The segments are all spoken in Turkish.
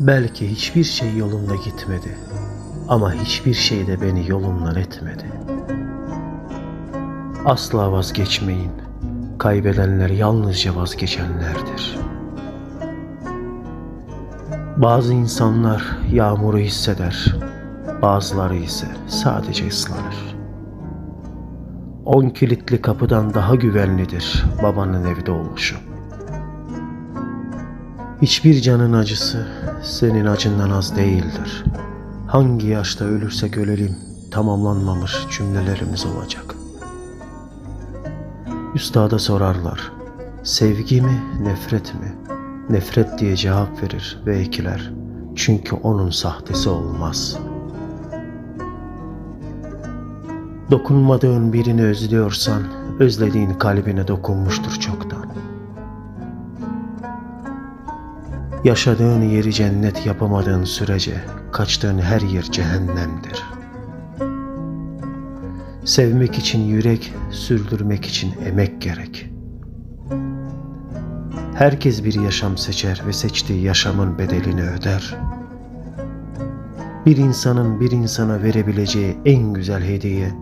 Belki hiçbir şey yolunda gitmedi. Ama hiçbir şey de beni yolundan etmedi. Asla vazgeçmeyin. Kaybedenler yalnızca vazgeçenlerdir. Bazı insanlar yağmuru hisseder, bazıları ise sadece ıslanır. On kilitli kapıdan daha güvenlidir babanın evde oluşu. Hiçbir canın acısı senin acından az değildir. Hangi yaşta ölürsek ölelim tamamlanmamış cümlelerimiz olacak. Üstada sorarlar. Sevgi mi, nefret mi? Nefret diye cevap verir ve ekler. Çünkü onun sahtesi olmaz. Dokunmadığın birini özlüyorsan, özlediğin kalbine dokunmuştur çoktan. Yaşadığın yeri cennet yapamadığın sürece kaçtığın her yer cehennemdir. Sevmek için yürek, sürdürmek için emek gerek. Herkes bir yaşam seçer ve seçtiği yaşamın bedelini öder. Bir insanın bir insana verebileceği en güzel hediye,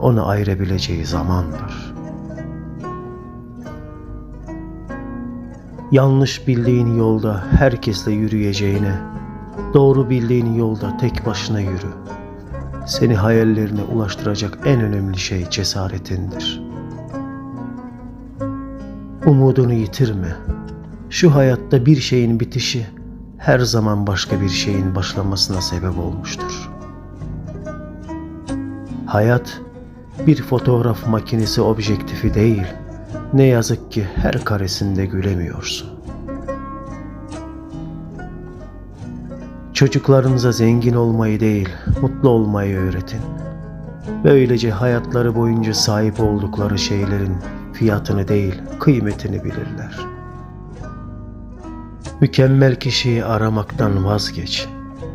onu ayırabileceği zamandır. Yanlış bildiğin yolda herkesle yürüyeceğine, doğru bildiğin yolda tek başına yürü. Seni hayallerine ulaştıracak en önemli şey cesaretindir. Umudunu yitirme. Şu hayatta bir şeyin bitişi her zaman başka bir şeyin başlamasına sebep olmuştur. Hayat bir fotoğraf makinesi objektifi değil. Ne yazık ki her karesinde gülemiyorsun. Çocuklarınıza zengin olmayı değil, mutlu olmayı öğretin. Böylece hayatları boyunca sahip oldukları şeylerin fiyatını değil, kıymetini bilirler. Mükemmel kişiyi aramaktan vazgeç.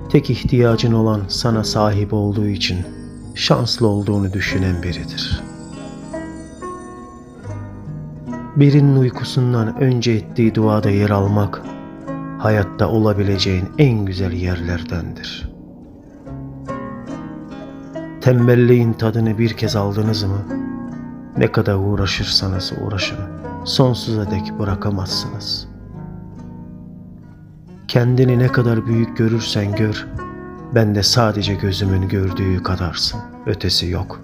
Tek ihtiyacın olan sana sahip olduğu için şanslı olduğunu düşünen biridir. Birinin uykusundan önce ettiği duada yer almak, hayatta olabileceğin en güzel yerlerdendir. Tembelliğin tadını bir kez aldınız mı, ne kadar uğraşırsanız uğraşın, sonsuza dek bırakamazsınız. Kendini ne kadar büyük görürsen gör, ben de sadece gözümün gördüğü kadarsın, ötesi yok.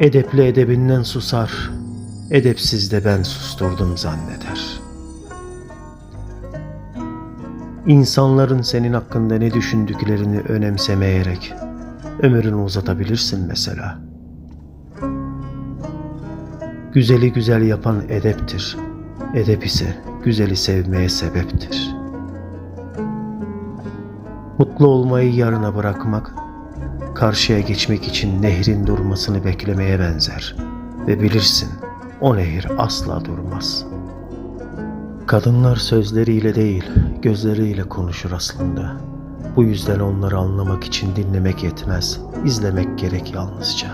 Edepli edebinden susar, edepsiz de ben susturdum zanneder. İnsanların senin hakkında ne düşündüklerini önemsemeyerek ömrünü uzatabilirsin mesela. Güzeli güzel yapan edeptir. Edep ise güzeli sevmeye sebeptir. Mutlu olmayı yarına bırakmak, karşıya geçmek için nehrin durmasını beklemeye benzer. Ve bilirsin, o nehir asla durmaz. Kadınlar sözleriyle değil, gözleriyle konuşur aslında. Bu yüzden onları anlamak için dinlemek yetmez, izlemek gerek yalnızca.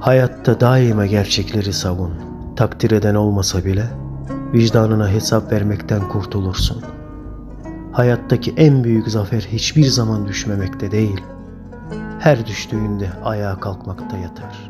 Hayatta daima gerçekleri savun. Takdir eden olmasa bile vicdanına hesap vermekten kurtulursun. Hayattaki en büyük zafer hiçbir zaman düşmemekte değil. Her düştüğünde ayağa kalkmakta yatar.